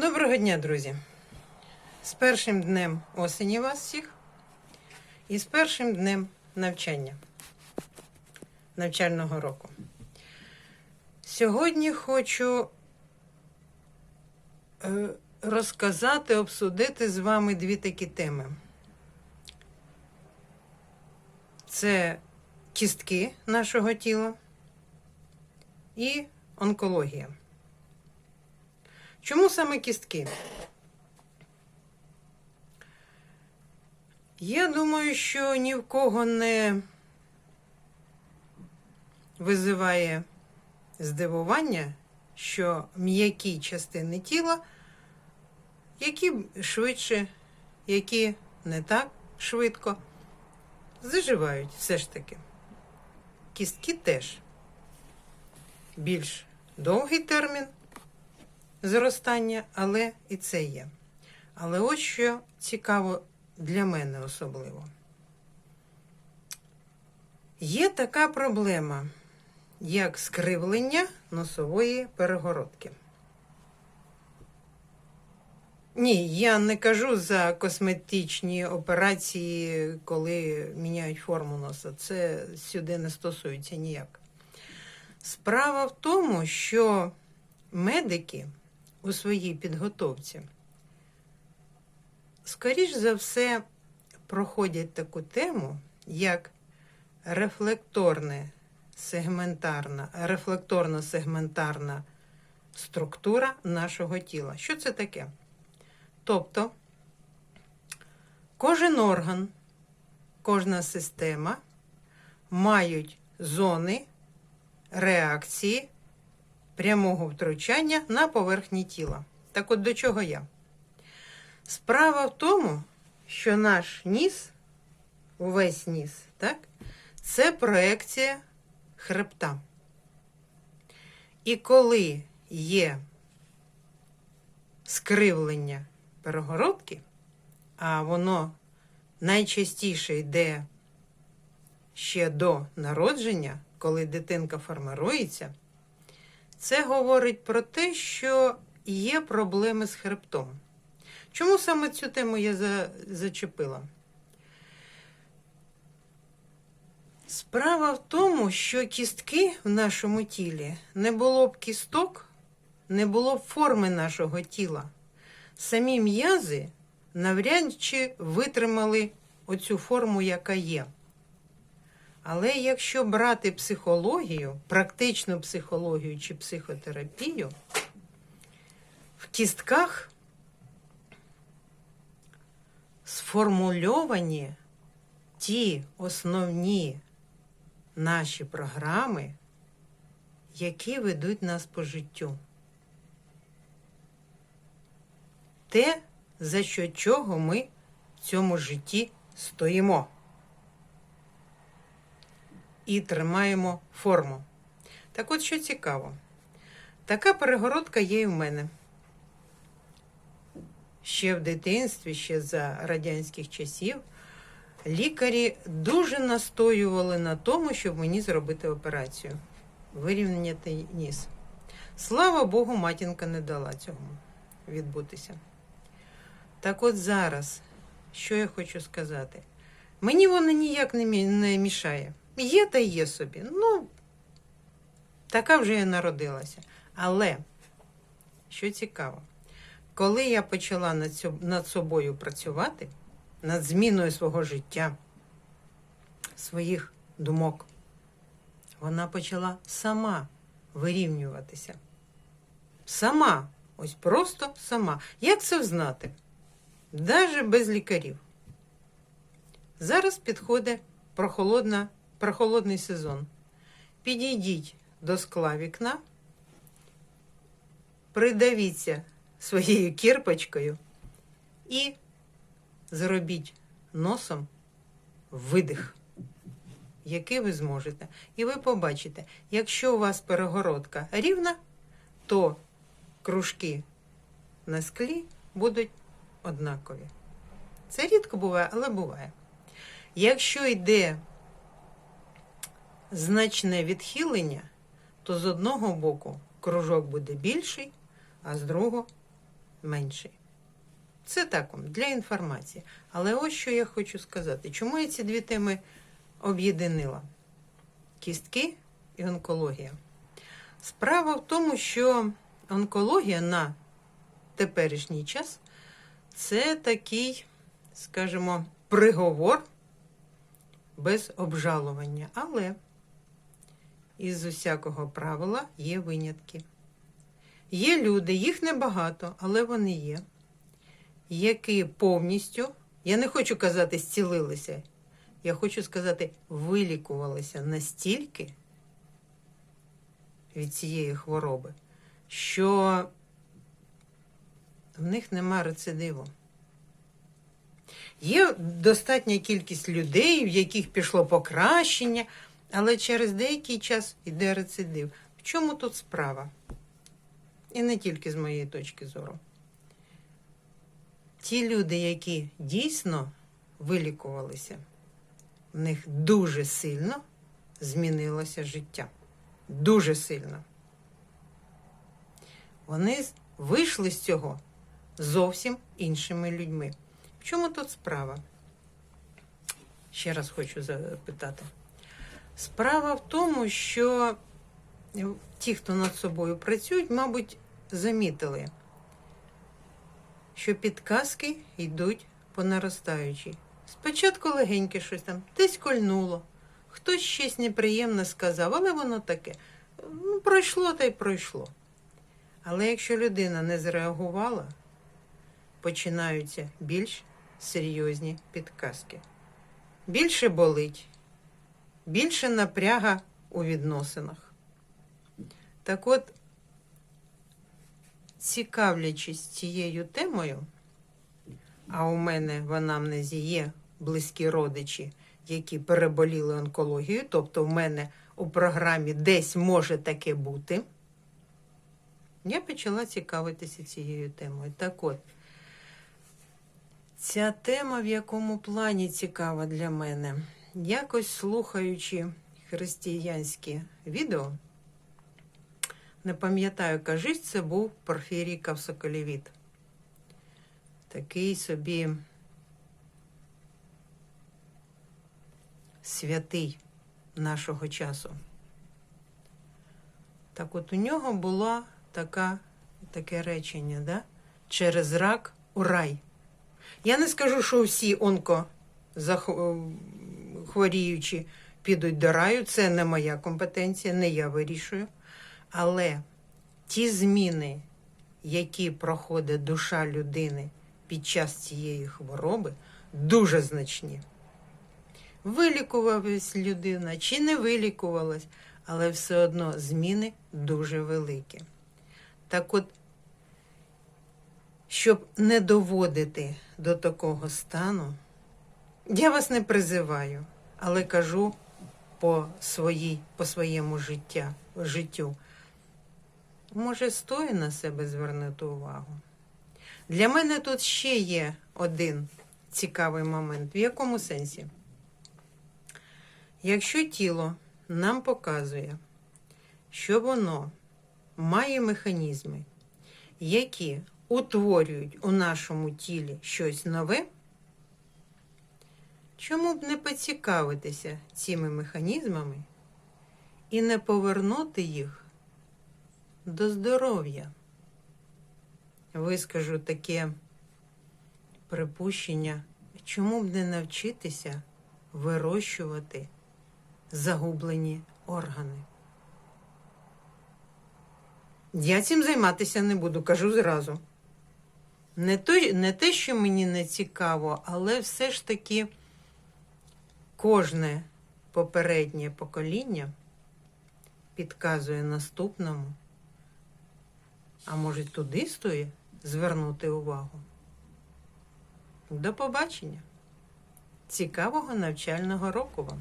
Доброго дня, друзі! З першим днем осені вас всіх і з першим днем навчання навчального року. Сьогодні хочу е, розказати, обсудити з вами дві такі теми. Це кістки нашого тіла і онкологія. Чому саме кістки? Я думаю, що ні в кого не визиває здивування, що м'які частини тіла, які швидше, які не так швидко, заживають все ж таки. Кістки теж більш довгий термін зростання, але і це є. Але ось що цікаво для мене особливо. Є така проблема, як скривлення носової перегородки. Ні, я не кажу за косметичні операції, коли міняють форму носа. Це сюди не стосується ніяк. Справа в тому, що медики у своїй підготовці, скоріш за все, проходять таку тему, як рефлекторне сегментарна, рефлекторно-сегментарна структура нашого тіла. Що це таке? Тобто кожен орган, кожна система мають зони реакції прямого втручання на поверхні тіла. Так от до чого я? Справа в тому, що наш ніс, увесь ніс, так, це проекція хребта. І коли є скривлення перегородки, а воно найчастіше йде ще до народження, коли дитинка формирується, це говорить про те, що є проблеми з хребтом. Чому саме цю тему я за, зачепила? Справа в тому, що кістки в нашому тілі не було б кісток, не було б форми нашого тіла. Самі м'язи навряд чи витримали оцю форму, яка є. Але якщо брати психологію, практичну психологію чи психотерапію, в кістках сформульовані ті основні наші програми, які ведуть нас по життю. Те, за що чого ми в цьому житті стоїмо і тримаємо форму. Так от що цікаво, така перегородка є і в мене. Ще в дитинстві, ще за радянських часів, лікарі дуже настоювали на тому, щоб мені зробити операцію. Вирівняти ніс. Слава Богу, матінка не дала цього відбутися. Так от зараз, що я хочу сказати, мені воно ніяк не мішає. Є та є собі. Ну, така вже я народилася. Але, що цікаво, коли я почала над, цьо- над собою працювати, над зміною свого життя, своїх думок, вона почала сама вирівнюватися. Сама, ось просто сама. Як це взнати? Навіть без лікарів. Зараз підходить прохолодна, прохолодний сезон. Підійдіть до скла вікна, придавіться своєю кірпочкою і зробіть носом видих, який ви зможете. І ви побачите, якщо у вас перегородка рівна, то кружки на склі будуть однакові. Це рідко буває, але буває. Якщо йде значне відхилення, то з одного боку кружок буде більший, а з другого менший. Це так для інформації. Але ось що я хочу сказати. Чому я ці дві теми об'єднала? Кістки і онкологія. Справа в тому, що онкологія на теперішній час це такий, скажімо, приговор без обжалування. Але із усякого правила є винятки. Є люди, їх небагато, але вони є, які повністю, я не хочу казати, зцілилися, я хочу сказати, вилікувалися настільки від цієї хвороби, що в них нема рецидиву. Є достатня кількість людей, в яких пішло покращення, але через деякий час йде рецидив. В чому тут справа? І не тільки з моєї точки зору. Ті люди, які дійсно вилікувалися, в них дуже сильно змінилося життя. Дуже сильно. Вони вийшли з цього зовсім іншими людьми. В чому тут справа? Ще раз хочу запитати. Справа в тому, що ті, хто над собою працюють, мабуть, замітили, що підказки йдуть по наростаючій. Спочатку легеньке щось там, десь кольнуло, хтось щось неприємне сказав, але воно таке. Ну, пройшло та й пройшло. Але якщо людина не зреагувала, починаються більш серйозні підказки. Більше болить, більше напряга у відносинах. Так от, цікавлячись цією темою, а у мене в анамнезі є близькі родичі, які переболіли онкологією, тобто в мене у програмі десь може таке бути, я почала цікавитися цією темою. Так от, ця тема в якому плані цікава для мене. Якось слухаючи християнські відео, не пам'ятаю, кажись, це був Порфірій Кавсоколівіт. Такий собі святий нашого часу. Так от у нього була така, таке речення, да? через рак у рай. Я не скажу, що всі онкохворіючі підуть до раю, це не моя компетенція, не я вирішую. Але ті зміни, які проходить душа людини під час цієї хвороби, дуже значні. Вилікувалась людина чи не вилікувалась, але все одно зміни дуже великі. Так от, щоб не доводити до такого стану, я вас не призиваю, але кажу по, своїй, по своєму життя, життю. Може, стоїть на себе звернути увагу. Для мене тут ще є один цікавий момент. В якому сенсі? Якщо тіло нам показує, що воно має механізми, які утворюють у нашому тілі щось нове, чому б не поцікавитися цими механізмами і не повернути їх до здоров'я? Вискажу таке припущення, чому б не навчитися вирощувати загублені органи. Я цим займатися не буду, кажу зразу. Не, то, не те, що мені не цікаво, але все ж таки кожне попереднє покоління підказує наступному, а може туди стоїть звернути увагу. До побачення! Цікавого навчального року вам!